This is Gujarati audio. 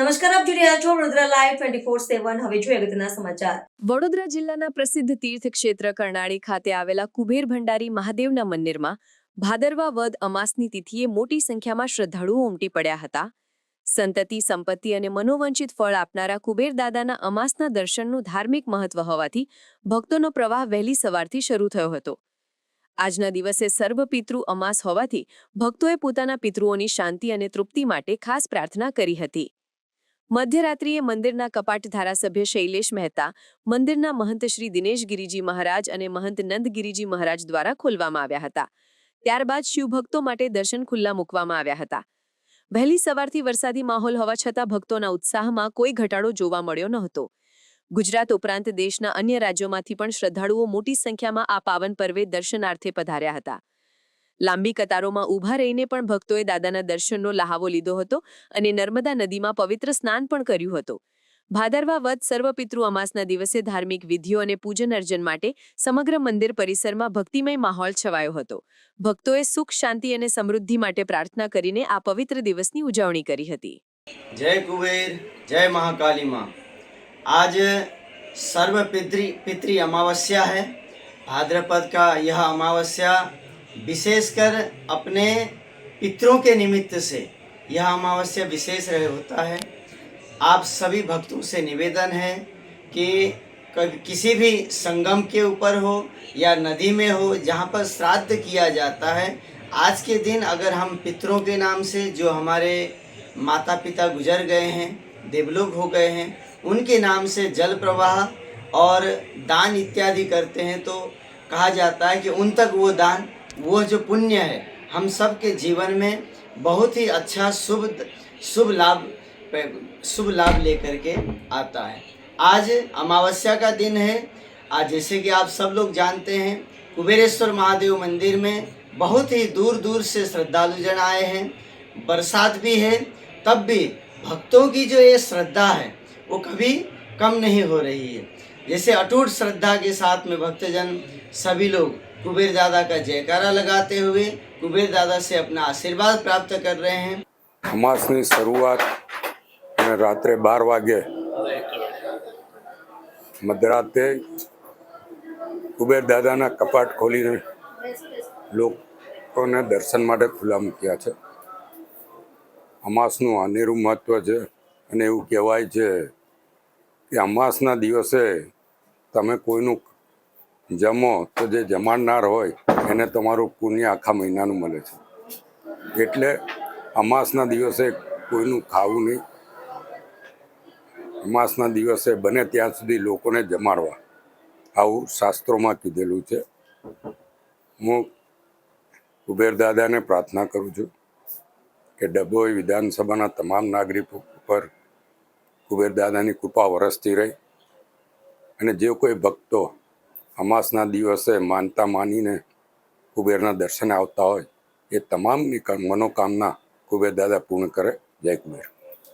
નમસ્કાર, આપ જોઈ રહ્યા છો Vadodara live twenty four seven હવે જોઈએ અગત્યના સમાચાર. વડોદરા જિલ્લાના પ્રસિદ્ધ તીર્થ ક્ષેત્ર કરનાળી ખાતે આવેલા કુબેર ભંડારી મહાદેવના મંદિરમાં ભાદરવા વદ અમાસની તિથિએ મોટી સંખ્યામાં શ્રદ્ધાળુઓ ઉમટી પડ્યા હતા. સંતતિ, સંપત્તિ અને મનોવંચિત ફળ આપનારા કુબેર દાદાના અમાસના દર્શનનું ધાર્મિક મહત્વ હોવાથી ભક્તોનો પ્રવાહ વહેલી સવારથી શરૂ થયો હતો. આજના દિવસે સર્વ પિતૃ અમાસ હોવાથી ભક્તોએ પોતાના પિતૃઓની શાંતિ અને તૃપ્તિ માટે ખાસ પ્રાર્થના કરી હતી. મધ્યરાત્રિએ મંદિરના કપાટ ધારાસભ્ય શૈલેષ મહેતા, મંદિરના મહંત શ્રી દિનેશ ગિરિજી મહારાજ અને મહંત નંદ ગિરિજી મહારાજ દ્વારા ખોલવામાં આવ્યા હતા. ત્યારબાદ શિવભક્તો માટે દર્શન ખુલ્લા મૂકવામાં આવ્યા હતા. વહેલી સવારથી વરસાદી માહોલ હોવા છતાં ભક્તોના ઉત્સાહમાં કોઈ ઘટાડો જોવા મળ્યો નહોતો ગુજરાત ઉપરાંત દેશના અન્ય રાજ્યોમાંથી પણ શ્રદ્ધાળુઓ મોટી સંખ્યામાં આ પાવન પર્વે દર્શનાર્થે પધાર્યા હતા. લાંબી કતારોમાં ઊભા રહીને પણ ભક્તોએ દાદાના દર્શનનો લહાવો લીધો હતો અને નર્મદા નદીમાં પવિત્ર સ્નાન પણ કર્યું હતું ભાદરવા વદ સર્વપિતૃ અમાસના દિવસે ધાર્મિક વિધિઓ અને પૂજન અર્ચન માટે સમગ્ર મંદિર પરિસરમાં ભક્તિમય માહોલ છવાયો હતો ભક્તોએ સુખ શાંતિ અને સમૃદ્ધિ માટે પ્રાર્થના કરીને આ પવિત્ર દિવસની ઉજવણી કરી હતી जय कुबेर जय महाकाली माँ आज सर्व पितृ पितृ अमावस्या है भाद्रपद का यह अमावस्या विशेषकर अपने पितरों के निमित्त से यह अमावस्या विशेष रह होता है। आप सभी भक्तों से निवेदन है कि किसी भी संगम के ऊपर हो या नदी में हो, जहाँ पर श्राद्ध किया जाता है, आज के दिन अगर हम पितरों के नाम से जो हमारे माता पिता गुजर गए हैं, देवलोक हो गए हैं, उनके नाम से जल प्रवाह और दान इत्यादि करते हैं तो कहा जाता है कि उन तक वो दान वो जो पुण्य है, हम सब के जीवन में बहुत ही अच्छा शुभ शुभ लाभ शुभ लाभ लेकर के आता है। आज अमावस्या का दिन है। आज जैसे कि आप सब लोग जानते हैं, कुबेरेश्वर महादेव मंदिर में बहुत ही दूर दूर से श्रद्धालु जन आए हैं। बरसात भी है, तब भी भक्तों की जो ये श्रद्धा है, वो कभी कम नहीं हो रही है। जैसे अटूट श्रद्धा के साथ में भक्तजन सभी लोग कुबेर दादा का जयकारा लगाते हुए कुबेर दादा से अपना आशीर्वाद प्राप्त कर रहे हैं અમાસની શરૂઆત અને રાત્રે બાર વાગે મધરાતે કુબેર દાદાના કપાટ ખોલીને લોકોને દર્શન માટે ખુલ્લા મૂક્યા છે અમાસનું અનેરું મહત્વ છે અને એવું કહેવાય છે કે અમાસના દિવસે તમે કોઈનું જમો તો જે જમાડનાર હોય, એને તમારું પુણ્ય આખા મહિનાનું મળે છે. એટલે અમાસના દિવસે કોઈનું ખાવું નહીં. અમાસના દિવસે બને ત્યાં સુધી લોકોને જમાડવા. આવું શાસ્ત્રોમાં કીધેલું છે. હું કુબેર દાદાને પ્રાર્થના કરું છું કે ડભોઈ વિધાનસભાના તમામ નાગરિકો ઉપર કુબેર દાદાની કૃપા વરસતી રહી. અને જે કોઈ ભક્તો અમાસના દિવસે માનતા માનીને કુબેરના દર્શને આવતા હોય, એ તમામની મનોકામના કુબેરદાદા પૂર્ણ કરે. જય કુબેર.